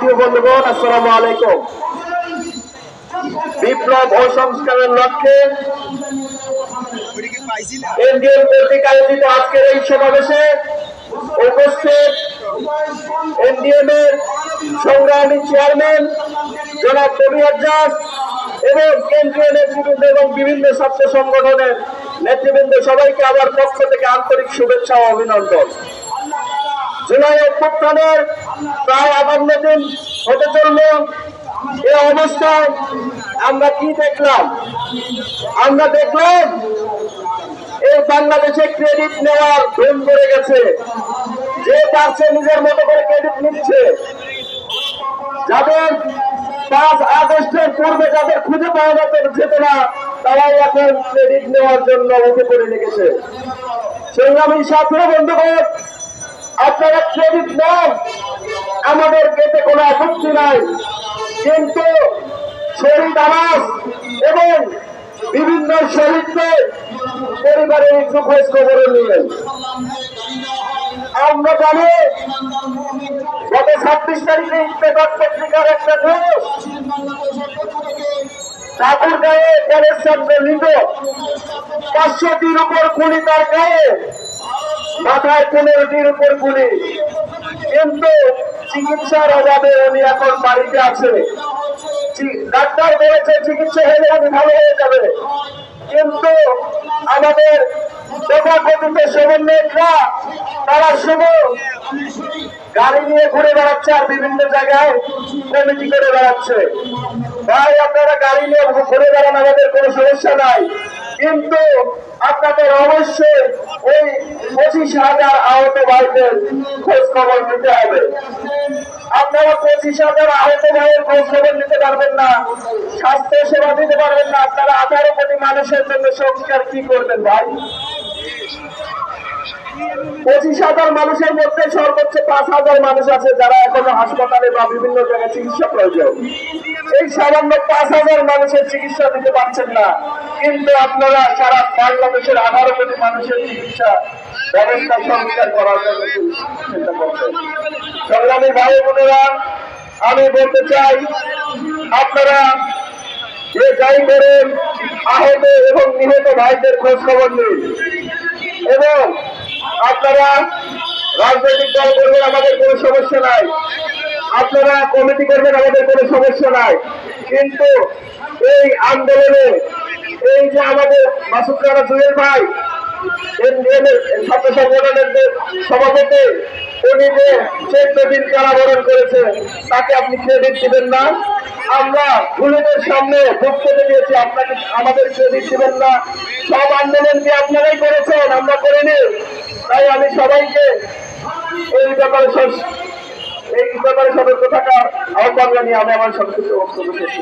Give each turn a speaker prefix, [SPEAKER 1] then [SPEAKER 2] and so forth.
[SPEAKER 1] প্রিয় বন্ধুগণ, আসসালামু আলাইকুম। বিপ্লব ও সংস্কারের লক্ষ্যে এনডিএম কর্তৃক আয়োজিত আজকের এই সমাবেশে উপস্থিত এনডিএম এর সংগ্রামী চেয়ারম্যান জনাব কবি আজাদ এবং কেন্দ্রীয় নেতৃবৃন্দ এবং বিভিন্ন ছাত্র সংগঠনের নেতৃবৃন্দ, সবাইকে আমার পক্ষ থেকে আন্তরিক শুভেচ্ছা ও অভিনন্দন। জুলাই অভ্যুত্থানের প্রায় আবান্ন দিন হতে চলল এ অবস্থায়। আমরা কি দেখলাম? আমরা দেখলাম এই বাংলাদেশে ক্রেডিট নেওয়ার ধুম করে গেছে। যে পারছে নিজের মতো করে ক্রেডিট নিচ্ছে। যাদের পাঁচ আগস্টের পূর্বে যাদের খুঁজে পাওয়া যেত যেত না, তারাই এখন ক্রেডিট নেওয়ার জন্য উঠে পড়ে লেগেছে। সংগ্রামী ছাত্র বন্ধুগণ, আপনারা ক্রেডিট নেন। আমাদের এতে কোনো আপত্তি নাই। কিন্তু শহীদ আবাস এবং বিভিন্ন শহীদদের পরিবারের একটু খোঁজ খবর নিলেন আমরা জানি গত ছাব্বিশ তারিখে ইত্তেফাক পত্রিকার একটা খোঁজ ঠাকুর গায়ে কলেজ ছাত্র নিত। পাঁচশোটির উপর গুলি তার গায়ে, মাথায় পনেরোটির উপর গুলি কিন্তু চিকিৎসার অভাবে উনি এখন বাড়িতে আছে। ডাক্তার বলেছে চিকিৎসা হলে উনি ভালো হয়ে যাবে। কিন্তু আমাদের তথাকথিত সমন্বয়করা, তারা শুধু গাড়ি নিয়ে ঘুরে বেড়াচ্ছে আর বিভিন্ন জায়গায় কমিটি করে বেড়াচ্ছে। ভাই, আপনারা গাড়ি নিয়ে ঘুরে বেড়ান, আমাদের কোনো সমস্যা নাই। কিন্তু আপনাদের অবশ্যই ওই পঁচিশ হাজার আহত ভাইদের খোঁজ খবর নিতে হবে। আপনারা পঁচিশ হাজার আহত ভাইয়ের খোঁজ খবর নিতে পারবেন না স্বাস্থ্য সেবা দিতে পারবেন না, আপনারা আঠারো কোটি মানুষের জন্য সংস্কার কি করবেন ভাই? পঁচিশ হাজার মানুষের মধ্যে সর্বোচ্চ পাঁচ হাজার মানুষ আছে যারা এখনও হাসপাতালে বা বিভিন্ন জায়গায় চিকিৎসা প্রয়োজন। এই সামান্য পাঁচ হাজার মানুষের চিকিৎসা দিতে পারছেন না। কিন্তু আপনারা সারা বাংলাদেশের আঠারো কোটি মানুষের চিকিৎসা ব্যবস্থা সংস্কার করার জন্য চিন্তা করছেন। সংগ্রামী ভাই বোনেরা, আমি বলতে চাই, আপনারা যে যাই করেন, আহত এবং নিহত ভাইদের খোঁজ খবর নিন। এবং আপনারা রাজনৈতিক দল করবেন, আমাদের কোনো সমস্যা নাই। আপনারা কমিটি করবেন, আমাদের কোনো সমস্যা নাই। কিন্তু এই আন্দোলনে, এই যে আমাদের মাসুদ জুয়েল ভাই ছাত্র সংগঠনের যে সভাপতি, উনি যে চোদ্দ দিন কারাবরণ করেছে, তাকে আপনি ক্রেডিট দিবেন না। আমরা খুলিদের সামনে বক্তব্য দিয়েছি, আপনাকে, আমাদের ক্রেডিট দিবেন না। সব আন্দোলন আন্দোলনকে আপনারাই করেছেন? আমরা করিনি। তাই আমি সবাইকে এই ব্যাপারে এই ব্যাপারে সতর্ক থাকার আহ্বান জানিয়ে আমি আমার সংক্ষিপ্ত বক্তব্য শেষ।